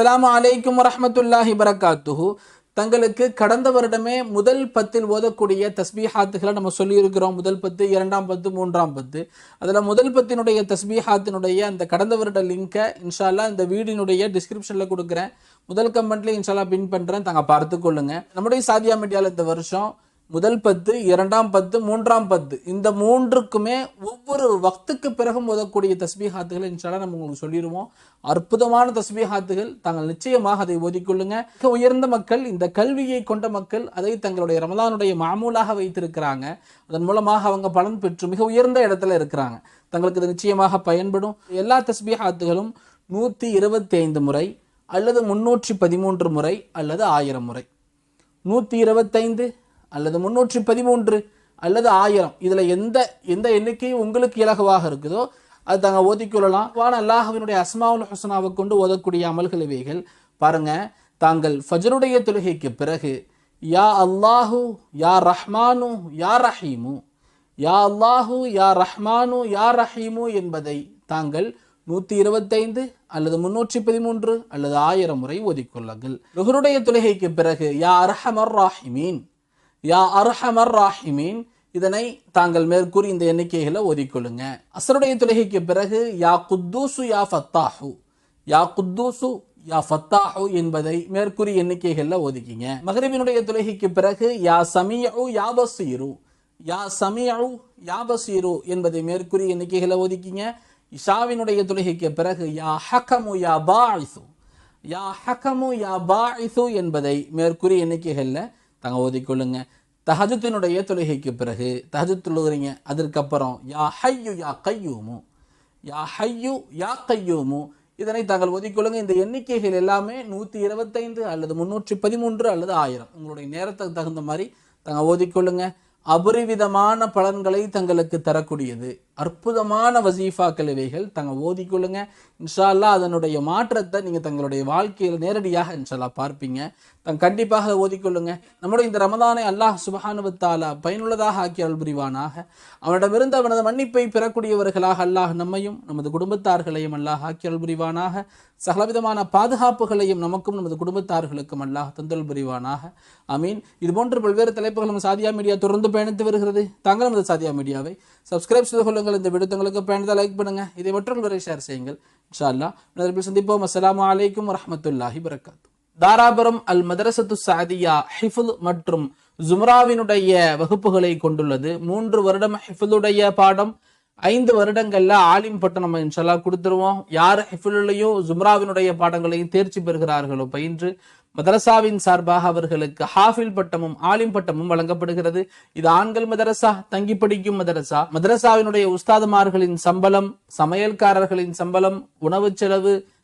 அஸ்ஸலாமு அலைக்கும் வரமத்துல்லாஹி வரகாத்துஹு. தங்களுக்கு கடந்த வருடமே முதல் பத்தில் ஓதக்கூடிய தஸ்பீஹாத்துகளை நம்ம சொல்லியிருக்கிறோம். முதல் பத்து இரண்டாம் பத்து மூன்றாம் பத்து. அதில் முதல் பத்தினுடைய தஸ்பீஹாத்தினுடைய அந்த கடந்த வருட லிங்கை இன்ஷால்லா இந்த வீடினுடைய டிஸ்கிரிப்ஷனில் கொடுக்குறேன். முதல் கமெண்ட்லேயும் இன்ஷால்லா பின் பண்ணுறேன் தாங்க பார்த்துக்கொள்ளுங்க. நம்முடைய சாதியா மீடியாவில் இந்த வருஷம் முதல் பத்து இரண்டாம் பத்து மூன்றாம் பத்து. இந்த மூன்றுக்குமே ஒவ்வொரு வக்துக்கு பிறகும் ஓதக்கூடிய தஸ்பீஹாத்துகள் இன்ஷால்லா நம்ம உங்களுக்கு சொல்லிடுவோம். அற்புதமான தஸ்பீஹாத்துகள். தாங்கள் நிச்சயமாக அதை ஓதிக்கொள்ளுங்க. மிக உயர்ந்த மக்கள் இந்த கல்வியை கொண்ட மக்கள் அதை தங்களுடைய ரமதானுடைய மாமூலாக வைத்திருக்கிறாங்க. அதன் மூலமாக அவங்க பலன் பெற்று மிக உயர்ந்த இடத்துல இருக்கிறாங்க. தங்களுக்கு இது நிச்சயமாக பயன்படும். எல்லா தஸ்பீஹாத்துகளும் நூற்றி இருபத்தி ஐந்து முறை அல்லது முன்னூற்றி பதிமூன்று முறை அல்லது ஆயிரம் முறை. நூற்றி இருபத்தைந்து அல்லது முன்னூற்றி பதிமூன்று அல்லது ஆயிரம். இதில் எந்த எந்த எண்ணிக்கையும் உங்களுக்கு இலகுவாக இருக்குதோ அது தாங்க ஓதிக்கொள்ளலாம் வான அல்லாஹவினுடைய அஸ்மாவுல் ஹுசனாவை கொண்டு ஓதக்கூடிய அமல்கள் இவைகள். பாருங்கள் தாங்கள் ஃபஜருடைய தொழுகைக்கு பிறகு யா அல்லாஹு யா ரஹ்மானு யா ரஹீமு யா அல்லாஹு யா ரஹ்மானு யா ரஹீமு என்பதை தாங்கள் நூற்றி இருபத்தைந்து அல்லது முன்னூற்றி பதிமூன்று அல்லது ஆயிரம் முறை ஓதிக்கொள்ளுங்கள் லுஹருடைய தொழுகைக்கு பிறகு யா அர்ஹமர் ராஹிமீன் யா அர்ஹமர் ராஹிமீன் இதனை தாங்கள் மேற்கூறி இந்த எண்ணிக்கைகளை ஒதுக்கொள்ளுங்க அசருடைய தொழுகைக்கு பிறகு யா குத்தூசு யா ஃபத்தாஹு. யா குத்தூசு யா ஃபத்தாஹு என்பதை மேற்கூறி எண்ணிக்கைகளில் ஒதுக்கிங்க. மகரிபினுடைய தொழுகைக்கு பிறகு யா சமியு யா பசீரு. யா சமியு யா பசீரு என்பதை மேற்கூறி எண்ணிக்கைகளை ஒதுக்கிங்க. இஷாவினுடைய தொழுகைக்கு பிறகு யா ஹக்கமு யா பாஇசு யா ஹக்கமு யா பாஇசு என்பதை மேற்கூறி எண்ணிக்கைகளில் தாங்க ஓதிக்கொள்ளுங்க தஹஜத்தினுடைய தொழுகைக்கு பிறகு தஹஜத் தொழுகிறீங்க அதற்கப்புறம் யா ஹையு யா கையூமு யா ஹையு யா கையூமு இதனை தாங்கள் ஒதுக்கொள்ளுங்க இந்த எண்ணிக்கைகள் எல்லாமே நூற்றி இருபத்தைந்து அல்லது முந்நூற்றி பதிமூன்று அல்லது ஆயிரம். உங்களுடைய நேரத்துக்கு தகுந்த மாதிரி தாங்க ஓதிக்கொள்ளுங்க அபரிவிதமான பலன்களை தங்களுக்கு தரக்கூடியது. அற்புதமான வசீஃபாக்கள் இவைகள். தாங்க ஓதிக்கொள்ளுங்க இன்ஷா அல்லாஹ் அதனுடைய மாற்றத்தை நீங்கள் தங்களுடைய வாழ்க்கையில் நேரடியாக இன்ஷால்லா பார்ப்பீங்க. தங் கண்டிப்பாக ஓதிக்கொள்ளுங்க நம்முடைய இந்த ரமதானை அல்லாஹ் சுபஹானுவத்தாலா பயனுள்ளதாக ஆக்கி அருள் புரிவானாக. அவனிடமிருந்து அவனது மன்னிப்பை பெறக்கூடியவர்களாக அல்லாஹ் நம்மையும் நமது குடும்பத்தார்களையும் அல்லாஹ் ஆக்கி அருள் புரிவானாக. சகலவிதமான பாதுகாப்புகளையும் நமக்கும் நமது குடும்பத்தார்களுக்கும் அல்லாஹ் தந்தல் புரிவானாக. அமீன் இது போன்ற பல்வேறு தலைப்புகள் நம்ம சாதியா மீடியா தொடர்ந்து பயணித்து வருகிறது. தாங்கள் நமது சாதியா மீடியாவை சப்ஸ்கிரைப் செய்து கொள்ளுங்கள் இந்த வீடியோ விடுத்தங்களுக்கு பயணத்தை லைக் பண்ணுங்கள் இதை மற்றவர்களை ஷேர் செய்யுங்கள். இன்ஷா அல்லாஹ் சந்திப்போம். அஸ்லாம் வலைக்கம் வரமத்துல்லாஹி வரகாத்து தாராபுரம் அல் மதரசத்து சாதியா ஹிஃபுல் மற்றும் ஜும்ராவினுடைய வகுப்புகளை கொண்டுள்ளது. மூன்று வருடம் ஹிஃபுலுடைய பாடம். ஐந்து வருடங்கள்ல ஆலிம் பட்டம் நம்ம இன்ஷல்லா கொடுத்துருவோம். யார் ஹிஃபுலையும் ஜும்ராவினுடைய பாடங்களையும் தேர்ச்சி பெறுகிறார்களோ பயின்று மதரசாவின் சார்பாக அவர்களுக்கு ஹாஃபில் பட்டமும் ஆலிம் பட்டமும் வழங்கப்படுகிறது. இது ஆண்கள் மதரசா தங்கி படிக்கும் மதரசா. மதரசாவினுடைய உஸ்தாதுமார்களின் சம்பளம் சமையல்காரர்களின் சம்பளம் உணவு செலவு